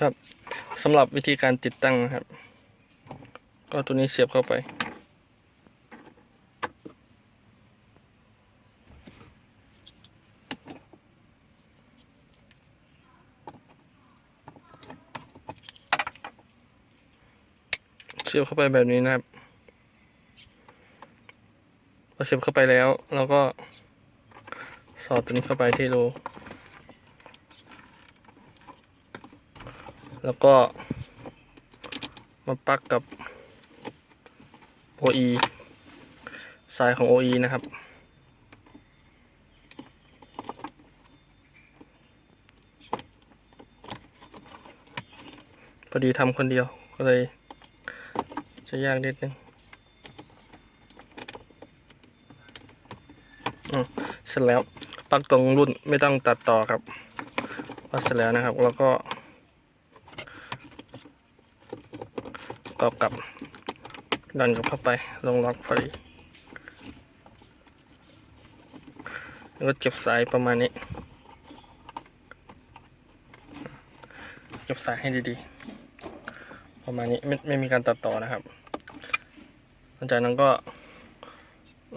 ครับสำหรับวิธีการติดตั้งนะครับ ก็ตัวนี้เสียบเข้าไป เสียบเข้าไปแบบนี้นะครับพอเสียบเข้าไปแล้วเราก็สอดตัวนี้เข้าไปที่รู แล้วก็ มาปักกับ OE สายของ OE นะครับ พอดีทำคนเดียว ก็เลย จะยากนิดนึงอืมเสร็จแล้วปักตรงรุ่นไม่ต้องตัดต่อครับปลักเสร็จแล้วนะครับ แล้วก็ ตอกลับดันกลับเข้าไปลงล็อกพอดีแล้วก็เก็บสายประมาณนี้ เก็บสายให้ดีๆ ประมาณนี้ไม่ไม่มีการตัดต่อนะครับหลังจากนั้นก็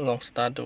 ลองสตาร์ทดู